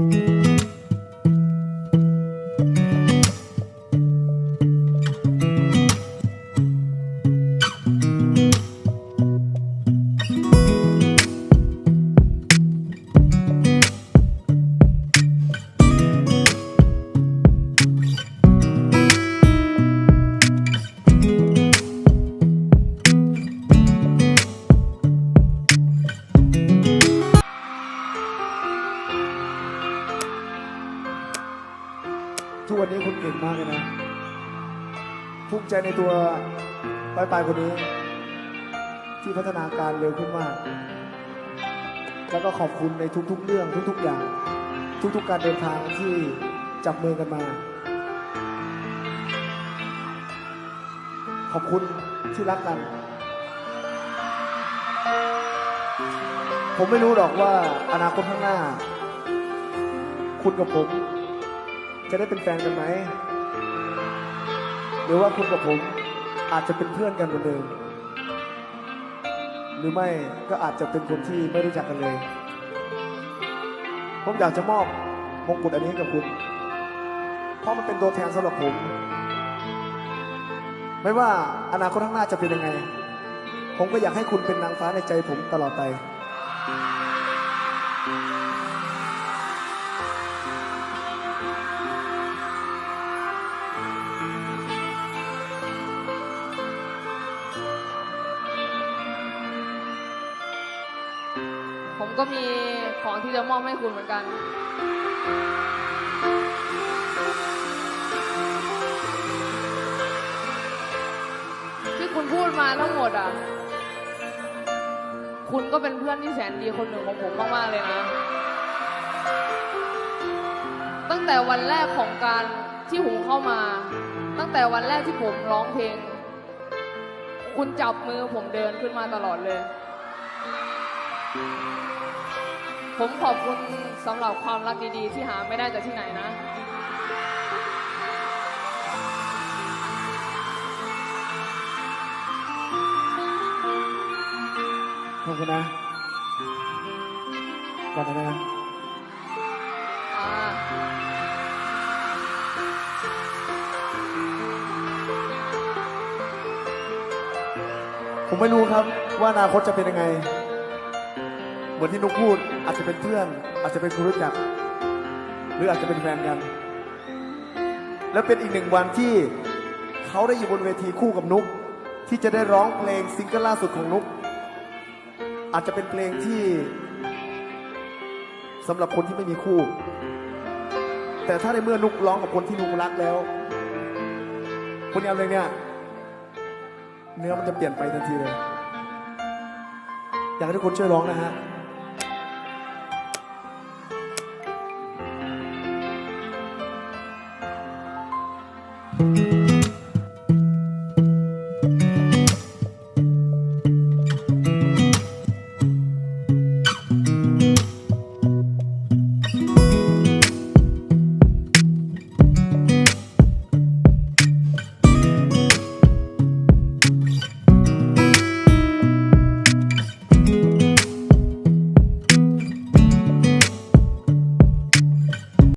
ทุก นี้คุณเก่งมากเลยนะภูมิใจในตัวปลายปลายคนนี้ ที่พัฒนาการเร็วขึ้นมาก แล้วก็ขอบคุณในทุก ๆ เรื่องทุก ๆ อย่าง ทุก ๆ การเดินทางที่จับมือกันมา ขอบคุณที่รักกัน ผมไม่รู้หรอกว่าอนาคตข้างหน้า คุณกับผม จะได้เป็นแฟนกันไหม หรือว่าคุณกับผมอาจจะเป็นเพื่อนกันเหมือนเดิมหรือไม่ก็อาจจะเป็นคนที่ไม่รู้จักกันเลย ผมอยากจะมอบมงกุฎอันนี้ให้กับคุณ เพราะมันเป็นตัวแทนสำหรับผม ไม่ว่าอนาคตข้างหน้าจะเป็นยังไง ผมก็อยากให้คุณเป็นนางฟ้าในใจผมตลอดไป ผมก็มีของที่จะมอบให้คุณเหมือนกันที่คุณพูดมาทั้งหมดอะ คุณก็เป็นเพื่อนที่แสนดีคนหนึ่งของผมมาก ๆ เลยนะ ตั้งแต่วันแรกของการที่ผมเข้ามา ตั้งแต่วันแรกที่ผมร้องเพลง คุณจับมือผมเดินขึ้นมาตลอดเลย ผมขอบคุณสำหรับความรักดีๆ ที่หาไม่ได้จากที่ไหนนะ ขอบคุณนะ ก่อนนะนะอ่าผมไม่รู้ครับว่าอนาคตจะเป็นยังไง เหมือนที่นุกพูด อาจจะเป็นเพื่อน อาจจะเป็นคนรู้จัก หรืออาจจะเป็นแฟนกัน และเป็นอีกหนึ่งวันที่เขาได้อยู่บนเวทีคู่กับนุก ที่จะได้ร้องเพลงซิงเกิลล่าสุดของนุก อาจจะเป็นเพลงที่สำหรับคนที่ไม่มีคู่ แต่ถ้าในเมื่อนุกร้องกับคนที่นุกรักแล้วคนเอาเลยเนี่ยเนื้อมันจะเปลี่ยนไปทันทีเลย อยากให้ทุกคนช่วยร้องนะฮะ